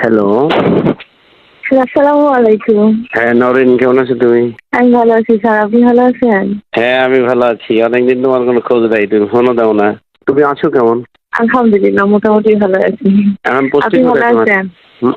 Hello আসসালামু আলাইকুম। হ্যাঁ নরেন কেমন আছো তুমি? আমি ভালো আছি স্যার। আপনি ভালো আছেন? হ্যাঁ আমি ভালো আছি। অনেকদিন তোমার কোনো খোঁজ নাই তুমি ফোনও দাও না। তুমি আছো কেমন? আলহামদুলিল্লাহ মোটামুটি ভালো আছি। আপনি ভালো আছেন?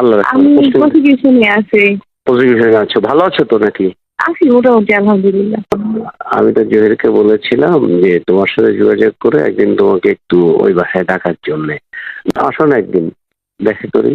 আল্লাহ আমি প্রসিকিউশনে আছি। প্রসিকিউশনে আছো। ভালো আছো তো নাকি? আছি মোটামুটি আলহামদুলিল্লাহ। আমি তো জহিরকে বলেছিলাম যে তোমার সাথে যোগাযোগ করে একদিন তোমাকে একটু ওই বাসায় ডাকার জন্য। আসো না একদিন দেখা করি।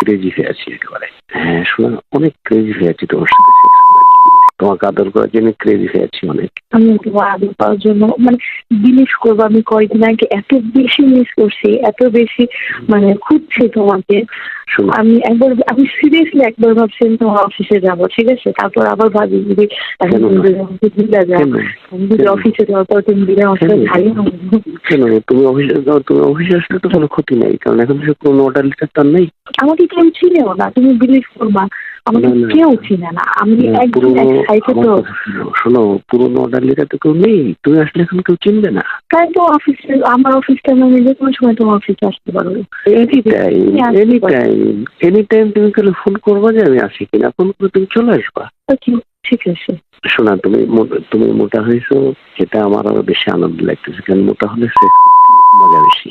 ক্রেজি হয়ে আছি একেবারে। হ্যাঁ শোনো অনেক ক্রেজি হয়ে আছি তোমার সাথে। তোমাকে আদর করার জন্য ক্রেজি হয়ে আছি অনেক। আমি তোমার আদর পাওয়ার জন্য মানে বিলিভ করব আমি কয়েকদিন আগে এত বেশি মিস করছি এত বেশি মানে খুঁজছি তোমাকে। আমি একবার আমি সিরিয়াসলি একবার ভাবছিলাম তোমার অফিসে যাব ঠিক আছে? তারপর আবার ভাবি যদি এখন? যদি কেন? অফিসে যাওয়ার পর তুমি দিলে আমার সাথে কেন? তুমি অফিসে যাও তুমি অফিসে আসলে তো কোনো ক্ষতি নাই কারণ এখন তো কোনো অর্ডার লিটার তার নেই। আমাকে কেউ চিনেও না তুমি বিলিভ করবা। আমাকে। কেউ চিনে না। আমি একদম তো শোনো, পুরোনো অর্ডার লিটার তো কেউ নেই। তুমি আসলে এখন কেউ চিনবে না। তাই তো অফিসে আমার অফিসটা আমি যে কোনো সময় তোমার অফিসে আসতে পারব। Any time any time any time তুমি খালি ফোন করবা যে আমি আসি কিনা। ফোন করে তুমি চলে আসবা। ঠিক আছে। শোনা তুমি তুমি মোটা হয়েছো। সেটা আমার আরও বেশি আনন্দ লাগতেছে। কারণ মোটা হলে মজা বেশি।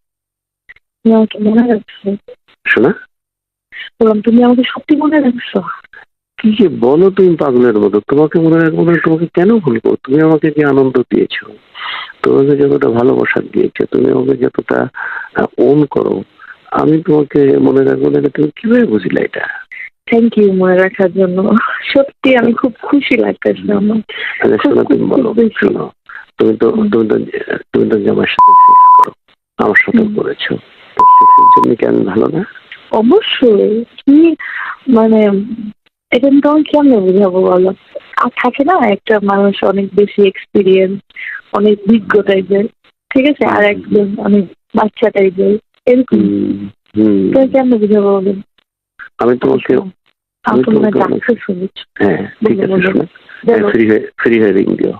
তুমি আমাকে মনে রাখছো? শোনা? বললাম তুমি আমাকে সত্যি মনে রাখছো? কি যে বলো তুমি পাগলের মতো? তোমাকে মনে রাখব না তোমাকে কেন ভুলবো তুমি আমাকে যে আনন্দ দিয়েছ তোমাকে যতটা ভালোবাসা দিয়েছ তুমি আমাকে যতটা ওন করো আমি তোমাকে মনে রাখব না তুমি কীভাবে বুঝলে এটা? থ্যাংক ইউ মনে রাখার জন্য। সত্যি আমি খুব খুশি লাগতেছে আমার। শোনো তুমি বলো শোনো তুমি তো। তুমি তো তুমি তো জামার সাথে সেক্স করো আমার সাথে। করেছ। সেক্সের জন্য কি আমি ভালো না? অবশ্যই। কি মানে এটা আমি তোমাকে কেমন বুঝাবো বলো? আর থাকে না একটা মানুষ অনেক বেশি এক্সপিরিয়েন্স অনেক বিজ্ঞ টাইপের ঠিক আছে? আর একজন অনেক বাচ্চা টাইপের এরকম। তুমি কেমন বুঝাবো বলো? আমি তোমাকে আমি মনে হয় তোমাকে ডাক্তার শুনেছি হ্যাঁ ঠিক আছে ফ্রি হয়ে ফ্রি হয়ে রিং দিও।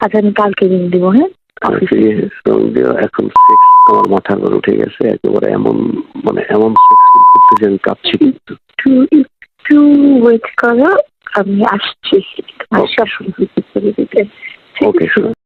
আচ্ছা আমি কালকে রিং দিব হ্যাঁ? দিও এখন সেক্স আমার মাথার উপর উঠে গেছে একেবারে এমন মানে এমন সেক্স করতে যে আমি কাঁপছি কিন্তু। একটু একটু ওয়েট করো আমি আসছি। ওকে আছে? শোনো